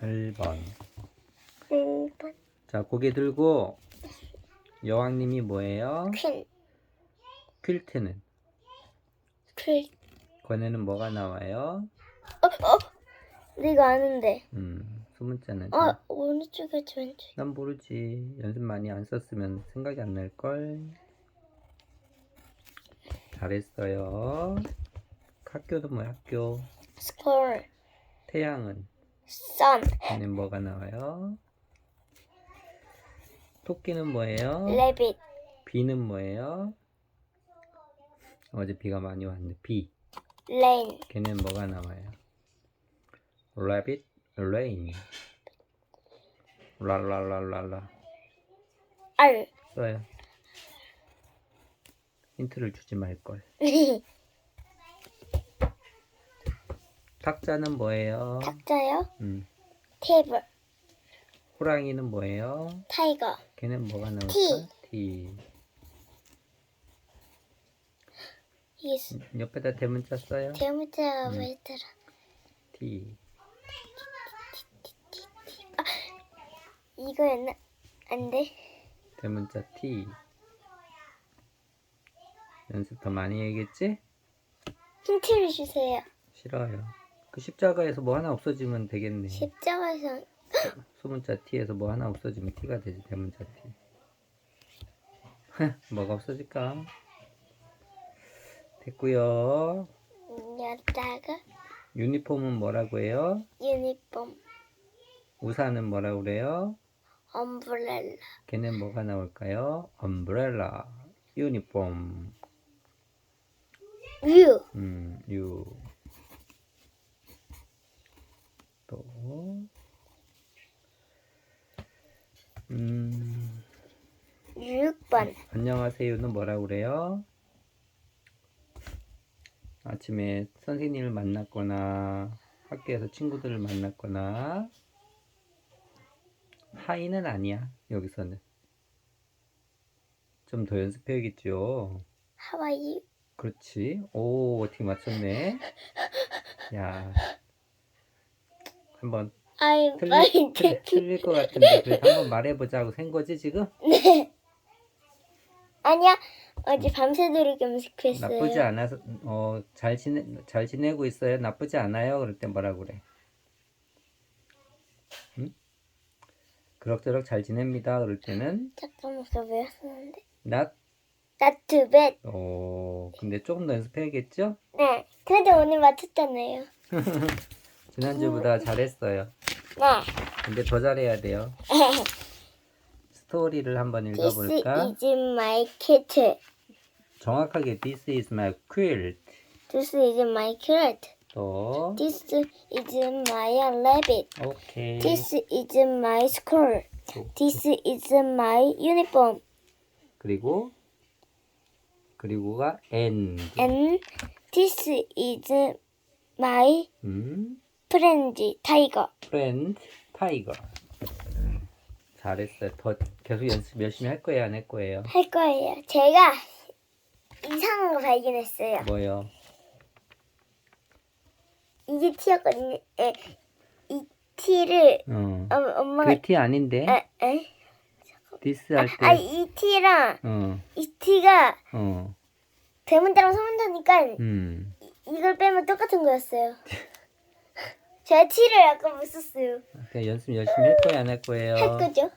1번. 1번 자, 고개 들고 여왕님이 뭐예요? 퀸 퀼트는. 퀸 권에는 뭐가 나와요? 어? 어? 이거 아는데 음, 소문자는. 어 어느 쪽이지 왼쪽 난 모르지. 연습 많이 안 썼으면 생각이 안 날 걸. 잘했어요. 학교는 뭐야, 학교? 스콜 태양은? 선 걔는 뭐가 나와요? 토끼는 뭐예요? 레빗 비는 뭐예요? 어제 비가 많이 왔는데 비. 레인 걔는 뭐가 나와요? rabbit, rain. 랄랄랄랄라. 알 써요. 힌트를 주지 말걸. 탁자는 뭐예요? 탁자요 음. 테이블 호랑이는 뭐예요? 타이거 걔는 뭐가 나올까? 티. 티. 이게 수- 옆에다 대문자 써요? 대문자가 음. 뭐였더라 티. 이거였나 안 돼 대문자 T. 연습 더 많이 해야겠지? 힌트를 주세요 싫어요. 그 십자가에서 뭐 하나 없어지면 되겠네. 십자가에서 소문자 T에서 뭐 하나 없어지면 T가 되지, 대문자 T. 뭐가 없어질까? 됐고요. 여다가 유니폼은 뭐라고 해요? 유니폼 우산은 뭐라고 그래요? 엄브렐라 걔는 뭐가 나올까요? 엄브렐라, 유니폼, 유 음, 유. 또, 음, 6번 안녕하세요는 뭐라고 그래요? 아침에 선생님을 만났거나 학교에서 친구들을 만났거나 하이는 아니야 여기서는. 좀 더 연습해야겠죠 하와이? 그렇지. 오 어떻게 맞췄네? 야. 한번 아이 틀릴, 틀, 틀릴 것 같은데 그래도 한번 말해보자고 센 거지 지금? 네 아니야 어제 밤새도록 염색했어요 나쁘지 않아서 어 잘 지내 잘 지내고 있어요. 나쁘지 않아요. 그럴 때 뭐라 그래? 응? 그럭저럭 잘 지냅니다. 그럴 때는 잠깐만 그거 외웠었는데 Not too bad 어 근데 조금 더 연습해야겠죠? 네 그래도 오늘 맞췄잖아요 지난주보다 잘했어요. 네 근데 더 잘해야 돼요. 스토리를 한번 This 읽어볼까? is my cat 정확하게 this is my quilt. This is my cat 또 This is my rabbit 오케이. This is my school 또, This is my uniform 그리고 그리고가 and. And this is my 음. Friend tiger 프렌드 타이거 잘했어요. 더 계속 연습 열심히 할 거예요, 안 할 거예요? 할 거예요 제가 이상한 거 발견했어요 뭐요? 이게 티였거든요 에, 이 티를 어. 어, 엄마가 그 티 아닌데? 에, 에? 디스 할 아, 때. 이 티랑 어. 이 티가 어. 대문자랑 소문자니까 음. 이걸 빼면 똑같은 거였어요. 제가 티를 아까 못 썼어요. 그냥 연습 열심히 할 거예요, 안 할 거예요? 할 거죠?